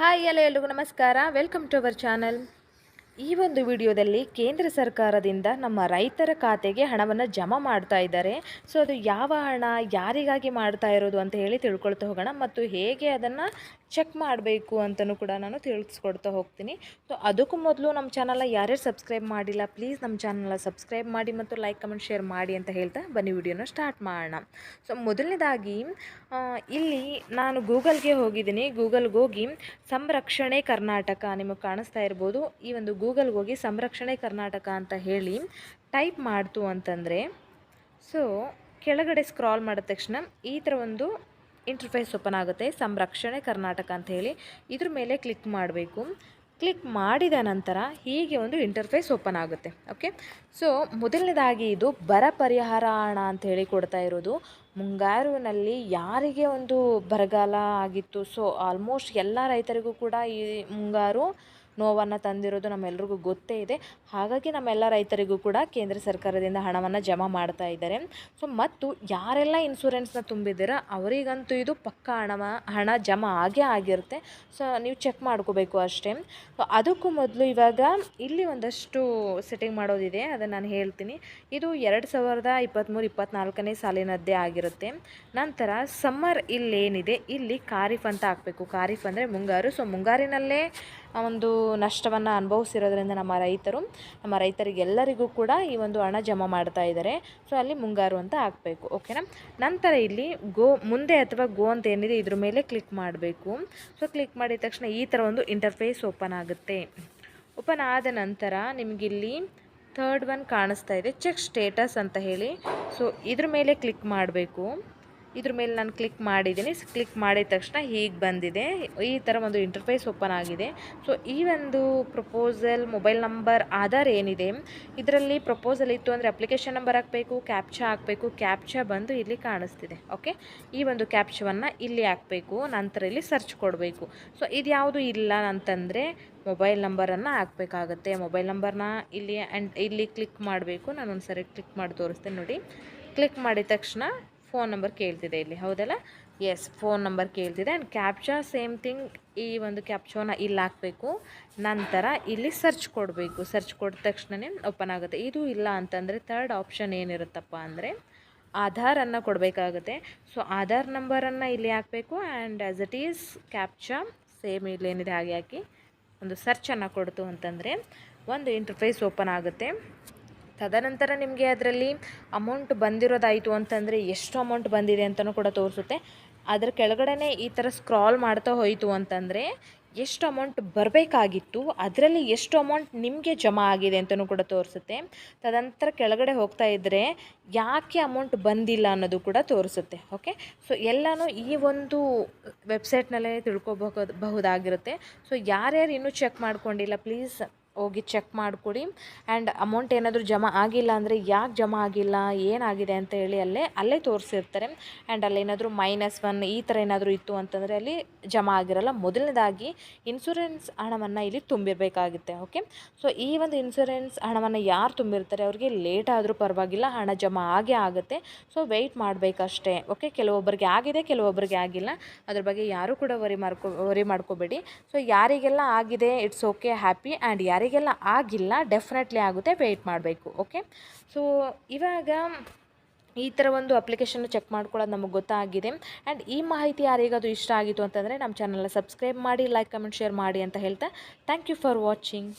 Hi ಎಲ್ಲ ಎಲ್ರಿಗೂ ನಮಸ್ಕಾರ. ವೆಲ್ಕಮ್ ಟು ಅವರ್ ಚಾನಲ್ ಈ ಒಂದು ವಿಡಿಯೋದಲ್ಲಿ ಕೇಂದ್ರ ಸರ್ಕಾರದಿಂದ ನಮ್ಮ ರೈತರ ಖಾತೆಗೆ ಹಣವನ್ನು ಜಮಾ ಮಾಡ್ತಾ ಇದ್ದಾರೆ. ಸೊ ಅದು ಯಾವ ಹಣ, ಯಾರಿಗಾಗಿ ಮಾಡ್ತಾ ಇರೋದು ಅಂತ ಹೇಳಿ ತಿಳ್ಕೊಳ್ತಾ ಹೋಗೋಣ. ಮತ್ತು ಹೇಗೆ ಅದನ್ನು ಚೆಕ್ ಮಾಡಬೇಕು ಅಂತಲೂ ಕೂಡ ನಾನು ತಿಳಿಸ್ಕೊಡ್ತಾ ಹೋಗ್ತೀನಿ. ಸೊ ಅದಕ್ಕೂ ಮೊದಲು ನಮ್ಮ ಚಾನಲ್ನ ಯಾರ್ಯಾರು ಸಬ್ಸ್ಕ್ರೈಬ್ ಮಾಡಿಲ್ಲ, ಪ್ಲೀಸ್ ನಮ್ಮ ಚಾನಲ್ನ ಸಬ್ಸ್ಕ್ರೈಬ್ ಮಾಡಿ ಮತ್ತು ಲೈಕ್, ಕಮೆಂಟ್, ಶೇರ್ ಮಾಡಿ ಅಂತ ಹೇಳ್ತಾ ಬನ್ನಿ ವಿಡಿಯೋನ ಸ್ಟಾರ್ಟ್ ಮಾಡೋಣ. ಸೊ ಮೊದಲನೇದಾಗಿ ಇಲ್ಲಿ ನಾನು ಗೂಗಲ್ಗೆ ಹೋಗಿದ್ದೀನಿ. ಗೂಗಲ್ಗೆ ಹೋಗಿ ಸಂರಕ್ಷಣೆ ಕರ್ನಾಟಕ ನಿಮಗೆ ಕಾಣಿಸ್ತಾ ಇರ್ಬೋದು. ಈ ಒಂದು ಗೂಗಲ್ಗೆ ಹೋಗಿ ಸಂರಕ್ಷಣೆ ಕರ್ನಾಟಕ ಅಂತ ಹೇಳಿ ಟೈಪ್ ಮಾಡ್ತು ಅಂತಂದರೆ ಸೊ ಕೆಳಗಡೆ ಸ್ಕ್ರಾಲ್ ಮಾಡಿದ ತಕ್ಷಣ ಈ ಥರ ಒಂದು ಇಂಟರ್ಫೇಸ್ ಓಪನ್ ಆಗುತ್ತೆ, ಸಂರಕ್ಷಣೆ ಕರ್ನಾಟಕ ಅಂತ ಹೇಳಿ. ಇದ್ರ ಮೇಲೆ ಕ್ಲಿಕ್ ಮಾಡಬೇಕು. ಕ್ಲಿಕ್ ಮಾಡಿದ ನಂತರ ಹೀಗೆ ಒಂದು ಇಂಟರ್ಫೇಸ್ ಓಪನ್ ಆಗುತ್ತೆ ಓಕೆ ಸೊ ಮೊದಲನೇದಾಗಿ ಇದು ಬರ ಪರಿಹಾರ ಹಣ ಅಂತ ಹೇಳಿ ಕೊಡ್ತಾ ಇರೋದು. ಮುಂಗಾರುವಿನಲ್ಲಿ ಯಾರಿಗೆ ಒಂದು ಬರಗಾಲ ಆಗಿತ್ತು? ಸೊ ಆಲ್ಮೋಸ್ಟ್ ಎಲ್ಲ ರೈತರಿಗೂ ಕೂಡ ಈ ಮುಂಗಾರು ನೋವನ್ನು ತಂದಿರೋದು ನಮ್ಮೆಲ್ರಿಗೂ ಗೊತ್ತೇ ಇದೆ. ಹಾಗಾಗಿ ನಮ್ಮೆಲ್ಲ ರೈತರಿಗೂ ಕೂಡ ಕೇಂದ್ರ ಸರ್ಕಾರದಿಂದ ಹಣವನ್ನು ಜಮಾ ಮಾಡ್ತಾ ಇದ್ದಾರೆ. ಸೊ ಮತ್ತು ಯಾರೆಲ್ಲ ಇನ್ಸೂರೆನ್ಸ್ನ ತುಂಬಿದ್ದೀರ, ಅವರಿಗಂತೂ ಇದು ಪಕ್ಕ ಹಣ ಹಣ ಜಮಾ ಆಗೇ ಆಗಿರುತ್ತೆ. ಸೊ ನೀವು ಚೆಕ್ ಮಾಡ್ಕೋಬೇಕು ಅಷ್ಟೇ. ಸೊ ಅದಕ್ಕೂ ಮೊದಲು ಇವಾಗ ಇಲ್ಲಿ ಒಂದಷ್ಟು ಸೆಟ್ಟಿಂಗ್ ಮಾಡೋದಿದೆ ಅದನ್ನು ನಾನು ಹೇಳ್ತೀನಿ. ಇದು ಎರಡು ಸಾವಿರದ ಇಪ್ಪತ್ತ್ಮೂರು ಇಪ್ಪತ್ತ್ನಾಲ್ಕನೇ ಸಾಲಿನದ್ದೇ ಆಗಿರುತ್ತೆ. ನಂತರ ಸಮ್ಮರ್ ಇಲ್ಲೇನಿದೆ, ಇಲ್ಲಿ ಖಾರಿಫ್ ಅಂತ ಹಾಕಬೇಕು. ಖಾರಿಫ್ ಅಂದರೆ ಮುಂಗಾರು. ಸೊ ಮುಂಗಾರಿನಲ್ಲೇ ಆ ಒಂದು ನಷ್ಟವನ್ನು ಅನುಭವಿಸಿರೋದ್ರಿಂದ ನಮ್ಮ ರೈತರು, ನಮ್ಮ ರೈತರಿಗೆಲ್ಲರಿಗೂ ಕೂಡ ಈ ಒಂದು ಹಣ ಜಮಾ ಮಾಡ್ತಾ ಇದ್ದಾರೆ. ಸೊ ಅಲ್ಲಿ ಮುಂಗಾರು ಅಂತ ಹಾಕಬೇಕು ಓಕೆನಾ ನಂತರ ಇಲ್ಲಿ ಗೋ, ಮುಂದೆ ಅಥವಾ ಗೋ ಅಂತ ಏನಿದೆ, ಇದ್ರ ಮೇಲೆ ಕ್ಲಿಕ್ ಮಾಡಬೇಕು. ಸೊ ಕ್ಲಿಕ್ ಮಾಡಿದ ತಕ್ಷಣ ಈ ಥರ ಒಂದು ಇಂಟರ್ಫೇಸ್ ಓಪನ್ ಆಗುತ್ತೆ. ಓಪನ್ ಆದ ನಂತರ ನಿಮಗಿಲ್ಲಿ ಥರ್ಡ್ ಒನ್ ಕಾಣಿಸ್ತಾ ಇದೆ ಚೆಕ್ ಸ್ಟೇಟಸ್ ಅಂತ ಹೇಳಿ. ಸೊ ಇದ್ರ ಮೇಲೆ ಕ್ಲಿಕ್ ಮಾಡಬೇಕು. ಇದ್ರ ಮೇಲೆ ನಾನು ಕ್ಲಿಕ್ ಮಾಡಿದ್ದೀನಿ. ಕ್ಲಿಕ್ ಮಾಡಿದ ತಕ್ಷಣ ಹೀಗೆ ಬಂದಿದೆ. ಈ ಥರ ಒಂದು ಇಂಟರ್ಫೇಸ್ ಓಪನ್ ಆಗಿದೆ. ಸೊ ಈ ಒಂದು ಪ್ರಪೋಸಲ್ ಮೊಬೈಲ್ ನಂಬರ್ ಆಧಾರ್ ಏನಿದೆ, ಇದರಲ್ಲಿ ಪ್ರಪೋಸಲ್ ಇತ್ತು ಅಂದರೆ ಅಪ್ಲಿಕೇಶನ್ ನಂಬರ್ ಹಾಕಬೇಕು ಕ್ಯಾಪ್ಚಾ ಹಾಕಬೇಕು ಕ್ಯಾಪ್ಚಾ ಬಂದು ಇಲ್ಲಿ ಕಾಣಿಸ್ತಿದೆ. ಓಕೆ ಈ ಒಂದು ಕ್ಯಾಪ್ಚವನ್ನು ಇಲ್ಲಿ ಹಾಕಬೇಕು, ನಂತರ ಇಲ್ಲಿ ಸರ್ಚ್ ಕೊಡಬೇಕು. ಸೊ ಇದು ಯಾವುದು ಇಲ್ಲ ಅಂತಂದರೆ ಮೊಬೈಲ್ ನಂಬರನ್ನು ಹಾಕಬೇಕಾಗತ್ತೆ. ಮೊಬೈಲ್ ನಂಬರ್ನ ಇಲ್ಲಿ ಆ್ಯಂಡ್ ಇಲ್ಲಿ ಕ್ಲಿಕ್ ಮಾಡಬೇಕು. ನಾನು ಒಂದು ಸರಿ ಕ್ಲಿಕ್ ಮಾಡಿ ತೋರಿಸ್ತೇನೆ ನೋಡಿ. ಕ್ಲಿಕ್ ಮಾಡಿದ ತಕ್ಷಣ ಫೋನ್ ನಂಬರ್ ಕೇಳ್ತಿದೆ ಇಲ್ಲಿ, ಹೌದಲ್ಲ? ಎಸ್ ಫೋನ್ ನಂಬರ್ ಕೇಳ್ತಿದೆ. ಆ್ಯಂಡ್ ಕ್ಯಾಪ್ಚಾ ಸೇಮ್ ಥಿಂಗ್ ಈ ಒಂದು ಕ್ಯಾಪ್ಚೋನ ಇಲ್ಲಿ ಹಾಕಬೇಕು. ನಂತರ ಇಲ್ಲಿ ಸರ್ಚ್ ಕೊಡಬೇಕು. ಸರ್ಚ್ ಕೊಟ್ಟ ತಕ್ಷಣವೇ ಓಪನ್ ಆಗುತ್ತೆ. ಇದು ಇಲ್ಲ ಅಂತಂದರೆ ಥರ್ಡ್ ಆಪ್ಷನ್ ಏನಿರುತ್ತಪ್ಪ ಅಂದರೆ ಆಧಾರನ್ನು ಕೊಡಬೇಕಾಗುತ್ತೆ. ಸೊ ಆಧಾರ್ ನಂಬರನ್ನು ಇಲ್ಲಿ ಹಾಕಬೇಕು. And as it is captcha same ಇಲ್ಲೇನಿದೆ ಹಾಗೆ ಹಾಕಿ ಒಂದು ಸರ್ಚನ್ನು ಕೊಡ್ತು ಅಂತಂದರೆ ಒಂದು ಇಂಟರ್ಫೇಸ್ ಓಪನ್ ಆಗುತ್ತೆ. ತದನಂತರ ನಿಮಗೆ ಅದರಲ್ಲಿ ಅಮೌಂಟ್ ಬಂದಿರೋದಾಯಿತು ಅಂತಂದರೆ ಎಷ್ಟು ಅಮೌಂಟ್ ಬಂದಿದೆ ಅಂತಲೂ ಕೂಡ ತೋರಿಸುತ್ತೆ. ಅದರ ಕೆಳಗಡೆ ಈ ಥರ ಸ್ಕ್ರಾಲ್ ಮಾಡ್ತಾ ಹೋಯಿತು ಅಂತಂದರೆ ಎಷ್ಟು ಅಮೌಂಟ್ ಬರಬೇಕಾಗಿತ್ತು, ಅದರಲ್ಲಿ ಎಷ್ಟು ಅಮೌಂಟ್ ನಿಮಗೆ ಜಮಾ ಆಗಿದೆ ಅಂತಲೂ ಕೂಡ ತೋರಿಸುತ್ತೆ. ತದನಂತರ ಕೆಳಗಡೆ ಹೋಗ್ತಾ ಇದ್ದರೆ ಯಾಕೆ ಅಮೌಂಟ್ ಬಂದಿಲ್ಲ ಅನ್ನೋದು ಕೂಡ ತೋರಿಸುತ್ತೆ ಓಕೆ ಸೊ ಎಲ್ಲನೂ ಈ ಒಂದು ವೆಬ್ಸೈಟ್ನಲ್ಲೇ ತಿಳ್ಕೊಬಹುದು ಬಹುದಾಗಿರುತ್ತೆ. ಸೊ ಯಾರ್ಯಾರು ಇನ್ನೂ ಚೆಕ್ ಮಾಡ್ಕೊಂಡಿಲ್ಲ ಪ್ಲೀಸ್ ಹೋಗಿ ಚೆಕ್ ಮಾಡಿಕೊಡಿ. ಆ್ಯಂಡ್ ಅಮೌಂಟ್ ಏನಾದರೂ ಜಮಾ ಆಗಿಲ್ಲ ಅಂದರೆ ಯಾಕೆ ಜಮಾ ಆಗಿಲ್ಲ, ಏನಾಗಿದೆ ಅಂತ ಹೇಳಿ ಅಲ್ಲೇ ಅಲ್ಲೇ ತೋರಿಸಿರ್ತಾರೆ. ಆ್ಯಂಡ್ ಅಲ್ಲೇನಾದರೂ ಮೈನಸ್ ಒನ್ ಈ ಥರ ಏನಾದರೂ ಇತ್ತು ಅಂತಂದರೆ ಅಲ್ಲಿ ಜಮಾ ಆಗಿರಲ್ಲ. ಮೊದಲನೇದಾಗಿ ಇನ್ಸೂರೆನ್ಸ್ ಹಣವನ್ನು ಇಲ್ಲಿ ತುಂಬಿರಬೇಕಾಗುತ್ತೆ ಓಕೆ ಸೊ ಈ ಒಂದು ಇನ್ಸೂರೆನ್ಸ್ ಹಣವನ್ನು ಯಾರು ತುಂಬಿರ್ತಾರೆ? ಅವ್ರಿಗೆ ಲೇಟ್ ಆದರೂ ಪರವಾಗಿಲ್ಲ, ಹಣ ಜಮಾ ಆಗೇ ಆಗುತ್ತೆ. ಸೊ ವೆಯ್ಟ್ ಮಾಡಬೇಕಷ್ಟೇ ಓಕೆ ಕೆಲವೊಬ್ಬರಿಗೆ ಆಗಿದೆ ಕೆಲವೊಬ್ಬರಿಗೆ ಆಗಿಲ್ಲ. ಅದ್ರ ಬಗ್ಗೆ ಯಾರೂ ಕೂಡ ವರಿ ಮಾಡ್ಕೊ ವರಿ ಮಾಡ್ಕೋಬೇಡಿ. ಸೊ ಯಾರಿಗೆಲ್ಲ ಆಗಿದೆ ಇಟ್ಸ್ ಓಕೆ ಹ್ಯಾಪಿ ಆ್ಯಂಡ್ ಯಾರಿಗೆಲ್ಲ ಆಗಿಲ್ಲ ಡೆಫಿನೆಟ್ಲಿ ಆಗುತ್ತೆ ವೆಯ್ಟ್ ಮಾಡಬೇಕು ಓಕೆ ಸೊ ಇವಾಗ ಈ ಥರ ಒಂದು ಅಪ್ಲಿಕೇಶನ್ ಚೆಕ್ ಮಾಡ್ಕೊಳ್ಳೋದು ನಮಗೆ ಗೊತ್ತಾಗಿದೆ. ಆ್ಯಂಡ್ ಈ ಮಾಹಿತಿ ಯಾರಿಗಾದರೂ ಇಷ್ಟ ಆಗಿತ್ತು ಅಂತಂದರೆ ನಮ್ಮ ಚಾನಲ್ನ ಸಬ್ಸ್ಕ್ರೈಬ್ ಮಾಡಿ ಲೈಕ್ ಕಮೆಂಟ್ ಶೇರ್ ಮಾಡಿ ಅಂತ ಹೇಳ್ತಾ ಥ್ಯಾಂಕ್ ಯು ಫಾರ್ ವಾಚಿಂಗ್